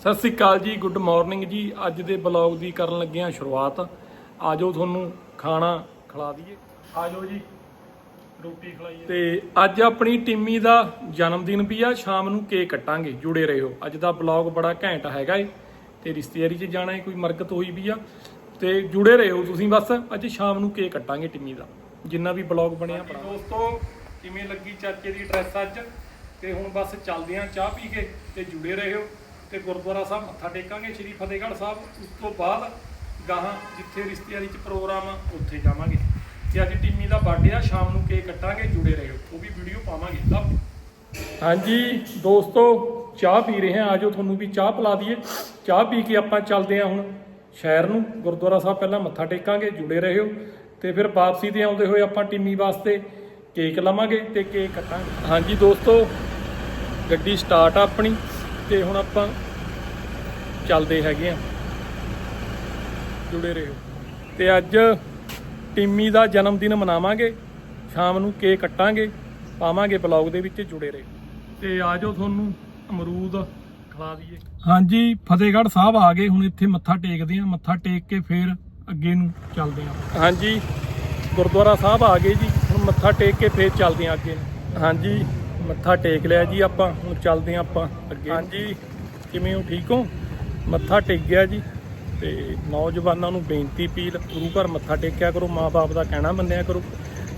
ਸਤਿ ਸ੍ਰੀ ਅਕਾਲ ਜੀ, good morning ਜੀ। ਅੱਜ ਦੇ ਬਲੌਗ ਦੀ ਕਰਨ ਲੱਗੇ ਹਾਂ ਸ਼ੁਰੂਆਤ। ਆਜੋ ਤੁਹਾਨੂੰ ਖਾਣਾ ਖਿਲਾ ਦਈਏ। ਆਜੋ ਜੀ, ਰੋਟੀ ਖਿਲਾਈਏ। ਤੇ ਅੱਜ ਆਪਣੀ ਟਿੰਮੀ ਦਾ ਜਨਮ ਦਿਨ ਵੀ ਆ, ਸ਼ਾਮ ਨੂੰ ਕੇਕ ਕੱਟਾਂਗੇ, ਜੁੜੇ ਰਹੋ। ਅੱਜ ਦਾ ਬਲੌਗ ਬੜਾ ਘੈਂਟ ਹੈਗਾ ਏ, ਤੇ ਰਿਸ਼ਤੇਦਾਰੀ 'ਚ ਜਾਣਾ ਹੈ ਕੋਈ ਮਰਗਤ ਹੋਈ ਵੀ ਆ। ਤੇ ਜੁੜੇ ਰਹੋ ਤੁਸੀਂ ਬਸ, ਅੱਜ ਸ਼ਾਮ ਨੂੰ ਕੇਕ ਕੱਟਾਂਗੇ ਟਿੰਮੀ ਦਾ। ਜਿੰਨਾ ਵੀ ਬਲੌਗ ਬਣਿਆ ਆਪਣਾ ਦੋਸਤੋ, ਕਿਵੇਂ ਲੱਗੀ ਚਾਚੇ ਦੀ ਡਰੈਸ ਅੱਜ? ਤੇ ਹੁਣ ਬਸ ਚੱਲਦੇ ਆਂ ਚਾਹ ਪੀ ਕੇ ਤੇ ਜੁੜੇ ਰਹੋ। ਤੇ ਗੁਰਦੁਆਰਾ ਸਾਹਿਬ ਮੱਥਾ ਟੇਕਾਂਗੇ, ਸ਼੍ਰੀ ਫਤਿਹਗੜ੍ਹ ਸਾਹਿਬ। ਉਸ ਤੋਂ ਬਾਅਦ ਗਾਹਾਂ ਜਿੱਥੇ ਰਿਸ਼ਤੇਦਾਰੀ 'ਚ ਪ੍ਰੋਗਰਾਮ ਆ ਉੱਥੇ ਜਾਵਾਂਗੇ। ਤੇ ਅੱਜ ਟੀਮੀ ਦਾ ਬਰਥਡੇ ਆ, ਸ਼ਾਮ ਨੂੰ ਕੇਕ ਕੱਟਾਂਗੇ, ਜੁੜੇ ਰਹੋ। ਉਹ ਵੀ ਵੀਡੀਓ ਪਾਵਾਂਗੇ। ਲਵ ਹਾਂਜੀ, ਦੋਸਤੋ, ਚਾਹ ਪੀ ਰਹੇ ਹਾਂ। ਆਜੋ ਤੁਹਾਨੂੰ ਵੀ ਚਾਹ ਪਿਲਾ ਦਈਏ। ਚਾਹ ਪੀ ਕੇ ਆਪਾਂ ਚੱਲਦੇ ਹਾਂ ਹੁਣ ਸ਼ਹਿਰ ਨੂੰ। ਗੁਰਦੁਆਰਾ ਸਾਹਿਬ ਪਹਿਲਾਂ ਮੱਥਾ ਟੇਕਾਂਗੇ, ਜੁੜੇ ਰਹੋ। ਤੇ ਫਿਰ ਵਾਪਸੀ ਤੇ ਆਉਂਦੇ ਹੋਏ ਆਪਾਂ ਟੀਮੀ ਵਾਸਤੇ ਕੇਕ ਲਵਾਂਗੇ ਤੇ ਕੇਕ ਕੱਟਾਂਗੇ। ਹਾਂਜੀ, ਦੋਸਤੋ, ਗੱਡੀ ਸਟਾਰਟ ਆ ਆਪਣੀ। ਤੇ ਹੁਣ ਆਪਾਂ ਚੱਲਦੇ ਹੈਗੇ ਆ। ਜੁੜੇ ਰਹੋ। ਤੇ ਅੱਜ ਟਿੰਮੀ ਦਾ ਜਨਮ ਦਿਨ ਮਨਾਵਾਂਗੇ ਸ਼ਾਮ ਨੂੰ ਕੇਕ ਕੱਟਾਂਗੇ ਪਾਵਾਂਗੇ ਬਲੌਗ ਦੇ ਵਿੱਚ ਜੁੜੇ ਰਹੋ। ਤੇ ਆਜੋ ਤੁਹਾਨੂੰ ਅਮਰੂਦ ਖਿਲਾ ਦਈਏ। ਹਾਂਜੀ ਫਤਿਹਗੜ੍ਹ ਸਾਹਿਬ ਆ ਗਏ ਹੁਣ ਇੱਥੇ ਮੱਥਾ ਟੇਕਦੇ ਆ। ਮੱਥਾ ਟੇਕ ਕੇ ਫੇਰ ਅੱਗੇ ਨੂੰ ਚੱਲਦੇ ਆ। ਹਾਂਜੀ ਗੁਰਦੁਆਰਾ ਸਾਹਿਬ ਆ ਗਏ ਜੀ ਹੁਣ ਮੱਥਾ ਟੇਕ ਕੇ ਫੇਰ ਚੱਲਦੇ ਆ ਅੱਗੇ ਹਾਂਜੀ। ਮੱਥਾ ਟੇਕ ਲਿਆ ਜੀ ਆਪਾਂ ਹੁਣ ਚੱਲਦੇ ਆ ਆਪਾਂ ਅੱਗੇ। ਹਾਂਜੀ। ਕਿਵੇਂ ਹੋ? ਠੀਕ ਹੋ? ਮੱਥਾ ਟੇਕ ਗਿਆ ਜੀ ਤੇ ਨੌਜਵਾਨਾਂ ਨੂੰ ਬੇਨਤੀ ਪੀਲ ਗੁਰੂ ਘਰ ਮੱਥਾ ਟੇਕਿਆ ਕਰੋ ਮਾਪੇ ਦਾ ਕਹਿਣਾ ਮੰਨਿਆ ਕਰੋ।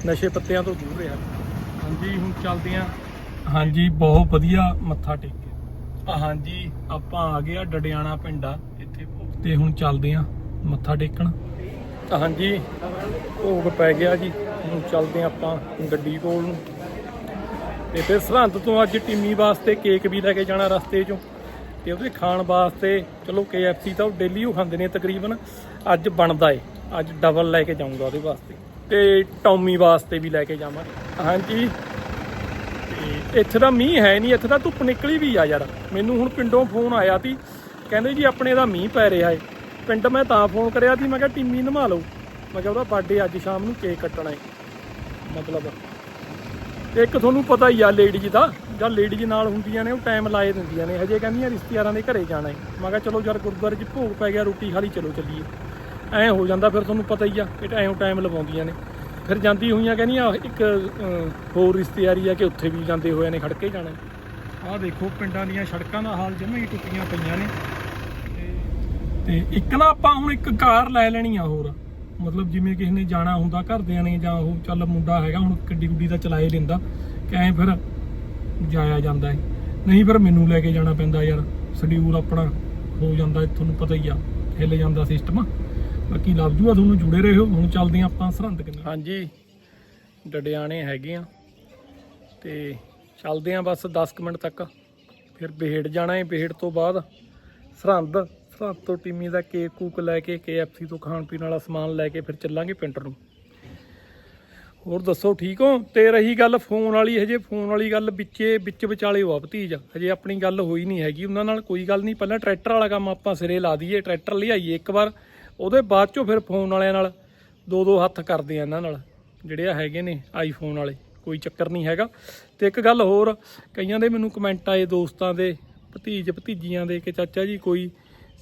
ਨਸ਼ੇ ਪੱਤਿਆਂ ਤੋਂ ਦੂਰ ਰਿਹਾ। ਹਾਂਜੀ ਹੁਣ ਚੱਲਦੇ ਆ ਹਾਂਜੀ ਬਹੁਤ ਵਧੀਆ ਮੱਥਾ ਟੇਕਿਆ। ਹਾਂਜੀ ਆਪਾਂ ਆ ਗਏ ਆ ਡਡਿਆਣਾ ਪਿੰਡਾ ਇੱਥੇ ਤੇ ਹੁਣ ਚੱਲਦੇ ਆ ਮੱਥਾ ਟੇਕਣ। ਹਾਂਜੀ ਭੋਗ ਪੈ ਗਿਆ ਜੀ। ਹੁਣ ਚੱਲਦੇ ਆਪਾਂ ਗੱਡੀ ਕੋਲ ਨੂੰ। ਤੇ ਫਿਰ ਸਰਹੰਦ ਤੋਂ ਅੱਜ ਟਿੰਮੀ ਵਾਸਤੇ ਕੇਕ ਵੀ ਲੈ ਕੇ ਜਾਣਾ ਰਸਤੇ 'ਚੋਂ ਤੇ ਉਹਦੇ ਖਾਣ ਵਾਸਤੇ, ਚਲੋ KFC ਤਾਂ ਉਹ ਡੇਲੀ ਉਹ ਖਾਂਦੇ ਨੇ ਤਕਰੀਬਨ, ਅੱਜ ਬਣਦਾ ਏ, ਅੱਜ ਡਬਲ ਲੈ ਕੇ ਜਾਊਂਗਾ ਉਹਦੇ ਵਾਸਤੇ ਤੇ ਟੌਮੀ ਵਾਸਤੇ ਵੀ ਲੈ ਕੇ ਜਾਵਾਂ। ਹਾਂਜੀ। ਤੇ ਇੱਥੇ ਦਾ ਮੀਂਹ ਹੈ ਨਹੀਂ, ਇੱਥੇ ਤਾਂ ਧੁੱਪ ਨਿਕਲੀ ਵੀ ਆ ਯਾਰ। ਮੈਨੂੰ ਹੁਣ ਪਿੰਡੋਂ ਫੋਨ ਆਇਆ ਸੀ, ਕਹਿੰਦੇ ਜੀ ਆਪਣੇ ਦਾ ਮੀਂਹ ਪੈ ਰਿਹਾ ਏ। ਪਿੰਡ ਮੈਂ ਤਾਂ ਫੋਨ ਕਰਿਆ ਸੀ, ਮੈਂ ਕਿਹਾ ਟਿੰਮੀ ਨਵਾ ਲਓ। ਮੈਂ ਕਿਹਾ ਉਹਦਾ ਬਰਥਡੇ ਅੱਜ ਸ਼ਾਮ ਨੂੰ ਕੇਕ ਕੱਟਣਾ ਏ। ਮਤਲਬ ਤੇ ਇੱਕ ਤੁਹਾਨੂੰ ਪਤਾ ਹੀ ਆ ਲੇਡੀਜ਼ ਦਾ, ਜਾਂ ਲੇਡੀਜ਼ ਨਾਲ ਹੁੰਦੀਆਂ ਨੇ, ਉਹ ਟਾਈਮ ਲਾਏ ਦਿੰਦੀਆਂ ਨੇ। ਹਜੇ ਕਹਿੰਦੀਆਂ ਰਿਸ਼ਤੇਦਾਰਾਂ ਦੇ ਘਰੇ ਜਾਣਾ ਹੈ। ਮੈਂ ਕਿਹਾ, ਚਲੋ ਯਾਰ, ਗੁਰਦੁਆਰੇ 'ਚ ਭੋਗ ਪੈ ਗਿਆ, ਰੋਟੀ ਖਾਲੀ ਚਲੋ ਚੱਲੀਏ। ਐ ਹੋ ਜਾਂਦਾ, ਫਿਰ ਤੁਹਾਨੂੰ ਪਤਾ ਹੀ ਆ ਕਿ ਐਂ ਟਾਈਮ ਲਵਾਉਂਦੀਆਂ ਨੇ। ਫਿਰ ਜਾਂਦੀ ਹੋਈਆਂ ਕਹਿੰਦੀਆਂ, ਇੱਕ ਹੋਰ ਰਿਸ਼ਤੇਦਾਰੀ ਆ ਕਿ ਉੱਥੇ ਵੀ ਜਾਂਦੇ ਹੋਏ ਨੇ ਖੜ ਕੇ ਜਾਣਾ ਆਹ ਦੇਖੋ, ਪਿੰਡਾਂ ਦੀਆਂ ਸੜਕਾਂ ਦਾ ਹਾਲ ਜਮਾਂ ਹੀ ਟੁੱਟੀਆਂ ਪਈਆਂ ਨੇ। ਤੇ ਇੱਕ ਨਾ ਆਪਾਂ ਹੁਣ ਇੱਕ ਕਾਰ ਲੈ ਲੈਣੀ ਆ ਹੋਰ। ਮਤਲਬ ਜਿਵੇਂ ਕਿਸੇ ਨੇ ਜਾਣਾ ਹੁੰਦਾ ਘਰਦਿਆਂ ਨੇ ਜਾਂ ਉਹ ਚੱਲ ਮੁੰਡਾ ਹੈਗਾ, ਹੁਣ ਗੱਡੀ ਗੁੱਡੀ ਦਾ ਚਲਾਏ ਲੈਂਦਾ ਕਿ ਫਿਰ ਜਾਇਆ ਜਾਂਦਾ ਹੈ ਨਹੀਂ ਫਿਰ ਮੈਨੂੰ ਲੈ ਕੇ ਜਾਣਾ ਪੈਂਦਾ ਯਾਰ ਸ਼ਡਿਊਲ ਆਪਣਾ ਹੋ ਜਾਂਦਾ ਤੁਹਾਨੂੰ ਪਤਾ ਹੀ ਆ, ਹਿੱਲ ਜਾਂਦਾ ਸਿਸਟਮ ਬਾਕੀ ਲੱਭ ਜੂਗਾ ਤੁਹਾਨੂੰ ਜੁੜੇ ਰਹੋ। ਹੁਣ ਚੱਲਦੇ ਹਾਂ ਆਪਾਂ ਸਰਹੰਦ ਕਿੰਨੇ। ਹਾਂਜੀ, ਡਡਿਆਣੇ ਹੈਗੇ ਆ। ਤੇ ਚੱਲਦੇ ਆ ਬਸ 10 ਕੁ ਮਿੰਟ ਤੱਕ। ਫਿਰ ਬੇਹੜ ਜਾਣਾ ਹੈ ਬੇਹੜ ਤੋਂ ਬਾਅਦ ਸਰਹੰਦ। ਸਰਹੰਦ ਤੋਂ ਟੀਮੀ ਦਾ ਕੇਕ ਕੂਕ ਲੈ ਕੇ KFC ਤੋਂ ਖਾਣ ਪੀਣ ਵਾਲਾ ਸਮਾਨ ਲੈ ਕੇ ਫਿਰ ਚੱਲਾਂਗੇ ਪਿੰਡ ਨੂੰ। ਹੋਰ ਦੱਸੋ, ਠੀਕ ਹੋ? ਤੇ ਰਹੀ ਗੱਲ ਫੋਨ ਵਾਲੀ ਹਜੇ ਫੋਨ ਵਾਲੀ ਗੱਲ ਵਿੱਚੇ, ਵਿੱਚ ਵਿਚਾਲੇ ਹੋਆ ਭਤੀਜ। ਹਜੇ ਆਪਣੀ ਗੱਲ ਹੋਈ ਨਹੀਂ ਹੈਗੀ ਉਹਨਾਂ ਨਾਲ, ਕੋਈ ਗੱਲ ਨਹੀਂ। ਪਹਿਲਾਂ ਟਰੈਕਟਰ ਵਾਲਾ ਕੰਮ ਆਪਾਂ ਸਿਰੇ ਲਾ ਦਈਏ, ਟਰੈਕਟਰ ਲਿਆਈਏ ਇੱਕ ਵਾਰ। ਉਹਦੇ ਬਾਅਦ ਚੋਂ ਫਿਰ ਫੋਨ ਵਾਲਿਆਂ ਨਾਲ ਦੋ ਦੋ ਹੱਥ ਕਰਦੇ ਆ ਇਹਨਾਂ ਨਾਲ, ਜਿਹੜੇ ਆ ਹੈਗੇ ਨੇ ਆਈਫੋਨ ਵਾਲੇ, ਕੋਈ ਚੱਕਰ ਨਹੀਂ ਹੈਗਾ। ਤੇ ਇੱਕ ਗੱਲ ਹੋਰ, ਕਈਆਂ ਦੇ ਮੈਨੂੰ ਕਮੈਂਟ ਆਏ ਦੋਸਤਾਂ ਦੇ ਭਤੀਜ ਭਤੀਜੀਆਂ ਦੇ, ਕਿ ਚਾਚਾ ਜੀ ਕੋਈ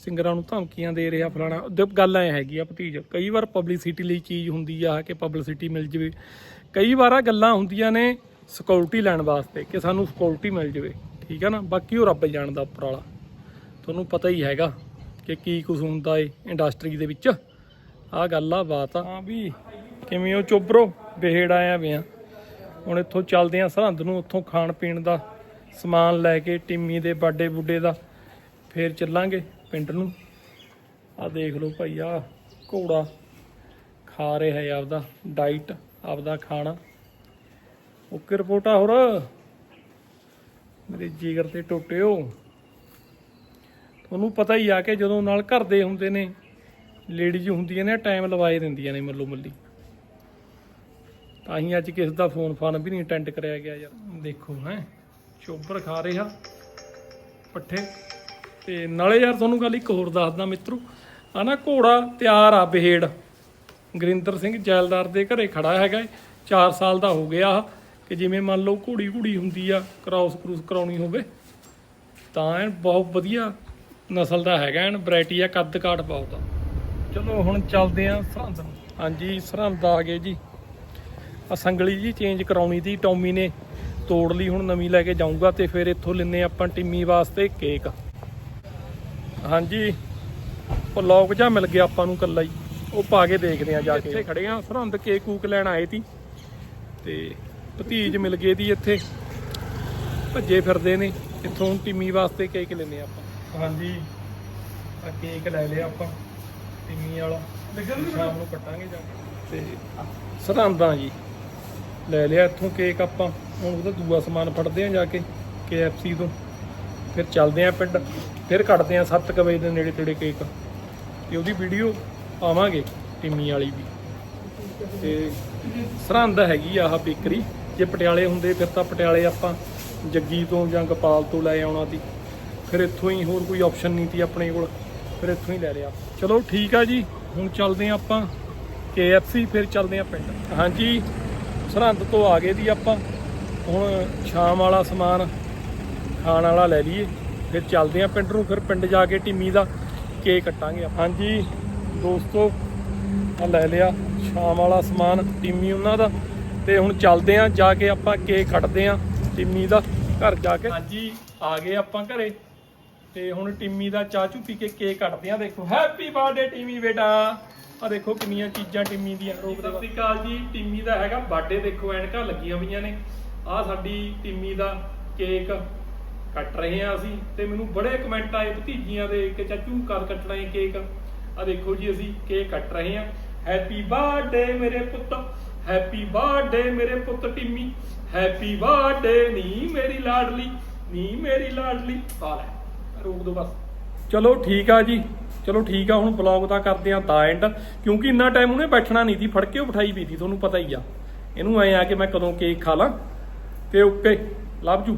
ਸਿੰਗਰਾਂ ਨੂੰ ਧਮਕੀਆਂ ਦੇ ਰਿਹਾ ਫਲਾਣਾ। ਉਹਦੇ ਗੱਲ ਐ ਹੈਗੀ ਆ ਭਤੀਜ, ਕਈ ਵਾਰ ਪਬਲਿਸਿਟੀ ਲਈ ਚੀਜ਼ ਹੁੰਦੀ ਆ, ਕਿ ਪਬਲਿਸਿਟੀ ਮਿਲ ਜਵੇ। ਕਈ ਵਾਰ ਆ ਗੱਲਾਂ ਹੁੰਦੀਆਂ ਨੇ ਸਿਕਿਉਰਿਟੀ ਲੈਣ ਵਾਸਤੇ, ਕਿ ਸਾਨੂੰ ਸਿਕਿਉਰਿਟੀ ਮਿਲ ਜਵੇ। ਠੀਕ ਆ ਨਾ? ਬਾਕੀ ਉਹ ਰੱਬ ਜਾਣਦਾ ਉੱਪਰ ਵਾਲਾ। ਤੁਹਾਨੂੰ ਪਤਾ ਹੀ ਹੈਗਾ ਕਿ ਕੀ ਕੁਝ ਹੁੰਦਾ ਏ ਇੰਡਸਟਰੀ ਦੇ ਵਿੱਚ। ਆਹ ਗੱਲ ਆ, ਬਾਤ ਆ। ਹਾਂ ਵੀ ਕਿਵੇਂ ਉਹ ਚੋਬਰੋ? ਬਿਹੜ ਆਇਆ ਵੇ ਹੁਣ ਇੱਥੋਂ ਚੱਲਦੇ ਆ ਸਰਹੰਦ ਨੂੰ, ਉੱਥੋਂ ਖਾਣ ਪੀਣ ਦਾ ਸਮਾਨ ਲੈ ਕੇ, ਟਿੰਮੀ ਦੇ ਬਾਡੇ ਬੁੱਡੇ ਦਾ। ਫੇਰ ਚੱਲਾਂਗੇ। ਪਿੰਡ ਨੂੰ। ਆ ਦੇਖ ਲਓ ਭਾਈ ਆ ਘੋੜਾ ਖਾ ਰਿਹਾ ਹੈ ਆਪਦਾ ਡਾਈਟ ਆਪਦਾ ਖਾਣਾ। ਓਕੇ ਆ ਹੋਰ। ਮੇਰੇ ਜਿਗਰ ਤੇ ਟੁੱਟਿਓ। ਤੁਹਾਨੂੰ ਪਤਾ ਹੀ ਆ ਕਿ ਜਦੋਂ ਨਾਲ ਘਰ ਦੇ ਹੁੰਦੇ ਨੇ ਲੇਡੀਜ਼ ਹੁੰਦੀਆਂ ਨੇ ਟਾਈਮ ਲਵਾਏ ਦਿੰਦੀਆਂ ਨੇ ਮੱਲੋ ਮੱਲੀ। ਤਾਂ ਹੀ ਅੱਜ ਕਿਸ ਦਾ ਫੋਨ ਫਾਨ ਵੀ ਨਹੀਂ ਅਟੈਂਡ ਕਰਿਆ ਗਿਆ ਯਾਰ। ਦੇਖੋ ਹੈ, ਚੋਬਰ ਖਾ ਰਿਹਾ, ਪੱਠੇ। ਤੇ ਨਾਲੇ ਯਾਰ ਤੁਹਾਨੂੰ ਗੱਲ ਇੱਕ ਹੋਰ ਦੱਸਦਾ ਮਿੱਤਰੋ ਆ ਨਾ ਘੋੜਾ ਤਿਆਰ ਆ ਬਹੇੜ। ਗਰਿੰਦਰ ਸਿੰਘ ਜੈਲਦਾਰ ਦੇ ਘਰੇ ਖੜਾ ਹੈਗਾ 4 ਸਾਲ ਦਾ ਹੋ ਗਿਆ ਕਿ ਜਿਵੇਂ ਮੰਨ ਲਓ ਘੋੜੀ ਘੋੜੀ ਹੁੰਦੀ ਆ ਕ੍ਰਾਸ ਕਰੂਸ ਕਰਾਉਣੀ ਹੋਵੇ, ਤਾਂ ਐਨ ਬਹੁਤ ਵਧੀਆ ਨਸਲ ਦਾ ਹੈਗਾ ਐਨ ਵੈਰਾਈਟੀ ਆ, ਕੱਦ ਕਾਠ ਬਹੁਤ ਆ। ਚਲੋ ਹੁਣ ਚੱਲਦੇ ਆ ਸਰਹੰਦ ਨੂੰ। ਹਾਂਜੀ, ਸਰਹੰਦ ਆ ਗਏ ਜੀ। ਆ ਸੰਗਲੀ ਜੀ ਚੇਂਜ ਕਰਾਉਣੀ ਸੀ, ਟੌਮੀ ਨੇ ਤੋੜ ਲਈ, ਹੁਣ ਨਵੀਂ ਲੈ ਕੇ ਜਾਊਂਗਾ ਤੇ ਫਿਰ ਇੱਥੋਂ ਲੈਨੇ ਆਪਾਂ ਟਿੰਮੀ ਵਾਸਤੇ ਕੇਕ ਹਾਂਜੀ। ਉਹ ਲੌਕ ਜਾ ਮਿਲ ਗਿਆ ਆਪਾਂ ਨੂੰ ਕੱਲਾ ਹੀ। ਉਹ ਪਾ ਕੇ ਦੇਖਦੇ ਆ ਜਾ ਕੇ। ਇੱਥੇ ਖੜੇ ਆ ਸਰਹੰਦ ਕੇਕ ਕੂਕ ਲੈਣ ਆਏ ਸੀ। ਤੇ ਭਤੀਜ ਮਿਲ ਗਏ ਦੀ ਇੱਥੇ। ਭੱਜੇ ਫਿਰਦੇ ਨੇ। ਇੱਥੋਂ ਹੁਣ ਟਿੰਮੀ ਵਾਸਤੇ ਕੇਕ ਲੈਨੇ ਆਪਾਂ। ਹਾਂਜੀ। ਆ ਕੇਕ ਲੈ ਲਿਆ ਆਪਾਂ ਟਿੰਮੀ ਵਾਲਾ। ਸ਼ਾਮ ਨੂੰ ਕੱਟਾਂਗੇ ਜਾ ਕੇ। ਤੇ ਸਰਹੰਦਾਂ ਜੀ ਲੈ ਲਿਆ ਇੱਥੋਂ ਕੇਕ ਆਪਾਂ। ਹੁਣ ਉਹਦਾ ਦੂਆ ਸਮਾਨ ਫੜਦੇ ਆ ਜਾ ਕੇ KFC ਤੋਂ। ਫਿਰ ਚੱਲਦੇ ਆ ਪਿੰਡ। ਫਿਰ ਕੱਟਦੇ ਆ 7 ਵਜੇ ਦੇ ਨੇੜੇ ਤੇੜੇ ਕੇਕ ਤੇ ਉਹਦੀ ਵੀਡੀਓ ਪਾਵਾਂਗੇ ਟਿੰਮੀ ਵਾਲੀ ਵੀ। ਤੇ ਸਰਹੰਦ ਹੈਗੀ ਆਹ ਬੇਕਰੀ। ਜੇ ਪਟਿਆਲੇ ਹੁੰਦੇ ਫਿਰ ਤਾਂ ਪਟਿਆਲੇ ਆਪਾਂ ਜੱਗੀ ਤੋਂ ਜਾਂ ਗੋਪਾਲ ਤੋਂ ਲੈ ਆਉਣਾ ਸੀ। ਫਿਰ ਇੱਥੋਂ ਹੀ ਹੋਰ ਕੋਈ ਆਪਸ਼ਨ ਨਹੀਂ ਸੀ ਆਪਣੇ ਕੋਲ। ਫਿਰ ਇੱਥੋਂ ਹੀ ਲੈ ਲਿਆ। ਚਲੋ ਠੀਕ ਆ ਜੀ, ਹੁਣ ਚੱਲਦੇ ਆ ਆਪਾਂ KFC, ਫਿਰ ਚੱਲਦੇ ਆ ਪਿੰਡ। ਹਾਂਜੀ, ਸਰਹੰਦ ਤੋਂ ਆ ਗਏ ਦੀ ਆਪਾਂ। ਹੁਣ ਸ਼ਾਮ ਵਾਲਾ ਸਮਾਨ ਖਾਣ ਵਾਲਾ ਲੈ ਲਈਏ। ਫਿਰ ਚੱਲਦੇ ਆ ਪਿੰਡ ਨੂੰ ਫਿਰ ਪਿੰਡ ਜਾ ਕੇ ਟਿੰਮੀ ਦਾ ਕੇਕ ਕੱਟਾਂਗੇ ਆਪਾਂ। ਹਾਂਜੀ ਦੋਸਤੋ ਆ ਲੈ ਲਿਆ ਸ਼ਾਮ ਵਾਲਾ ਸਮਾਨ ਟਿੰਮੀ ਉਹਨਾਂ ਦਾ। ਤੇ ਹੁਣ ਚੱਲਦੇ ਆ ਜਾ ਕੇ ਆਪਾਂ ਕੇਕ ਕੱਟਦੇ ਆ ਟਿੰਮੀ ਦਾ ਘਰ ਜਾ ਕੇ। ਹਾਂਜੀ ਆ ਗਏ ਆਪਾਂ ਘਰੇ। ਤੇ ਹੁਣ ਟਿੰਮੀ ਦਾ ਚਾਚੂ ਪੀ ਕੇ ਕੇਕ ਕੱਟਦੇ ਆ ਦੇਖੋ। ਹੈਪੀ ਬਰਥਡੇ ਟਿੰਮੀ ਬੇਟਾ। ਆ ਦੇਖੋ ਕਿੰਨੀਆਂ ਚੀਜ਼ਾਂ ਟਿੰਮੀ ਦੀਆਂ। ਰੋਕ ਸਤਿ ਸ਼੍ਰੀ ਅਕਾਲ ਜੀ। ਟਿੰਮੀ ਦਾ ਹੈਗਾ ਬਰਥਡੇ ਦੇਖੋ ਐਨਕਾਂ ਲੱਗੀਆਂ ਹੋਈਆਂ ਨੇ। ਆ ਸਾਡੀ ਟਿੰਮੀ ਦਾ ਕੇਕ ਕੱਟ ਰਹੇ ਆ ਅਸੀਂ ਤੇ ਮੈਨੂੰ ਬੜੇ ਕਮੈਂਟ ਆਏ ਭਤੀਜੀਆਂ ਦੇ ਕਿ ਚਾਚੂ ਕਦ ਕੱਟਣਾ ਹੈ ਕੇਕ ਆ ਦੇਖੋ ਜੀ ਅਸੀਂ ਕੇਕ ਕੱਟ ਰਹੇ ਆ ਹੈਪੀ ਬਰਥਡੇ ਮੇਰੇ ਪੁੱਤ ਹੈਪੀ ਬਰਥਡੇ ਮੇਰੇ ਪੁੱਤ ਟਿੰਮੀ। ਹੈਪੀ ਬਰਥਡੇ ਨੀ ਮੇਰੀ ਲਾਡਲੀ, ਨੀ ਮੇਰੀ ਲਾਡਲੀ। ਆ ਲੈ, ਰੋਕ ਦੋ ਬਸ। ਚਲੋ ਠੀਕ ਆ ਜੀ, ਚਲੋ ਠੀਕ ਆ, ਹੁਣ ਬਲੌਗ ਦਾ ਕਰਦੇ ਆ ਦਾ ਐਂਡ ਕਿਉਂਕਿ ਇੰਨਾ ਟਾਈਮ ਉਹਨੇ ਬੈਠਣਾ ਨਹੀਂ ਸੀ, ਫੜ ਕੇ ਉਹ ਬਿਠਾਈ ਵੀ ਸੀ, ਤੁਹਾਨੂੰ ਪਤਾ ਹੀ ਆ। ਇਹਨੂੰ ਐ ਆ ਕਿ ਮੈਂ ਕਦੋਂ ਕੇਕ ਖਾ ਲਾਂ। ਤੇ ਓਕੇ ਲਵ ਯੂ।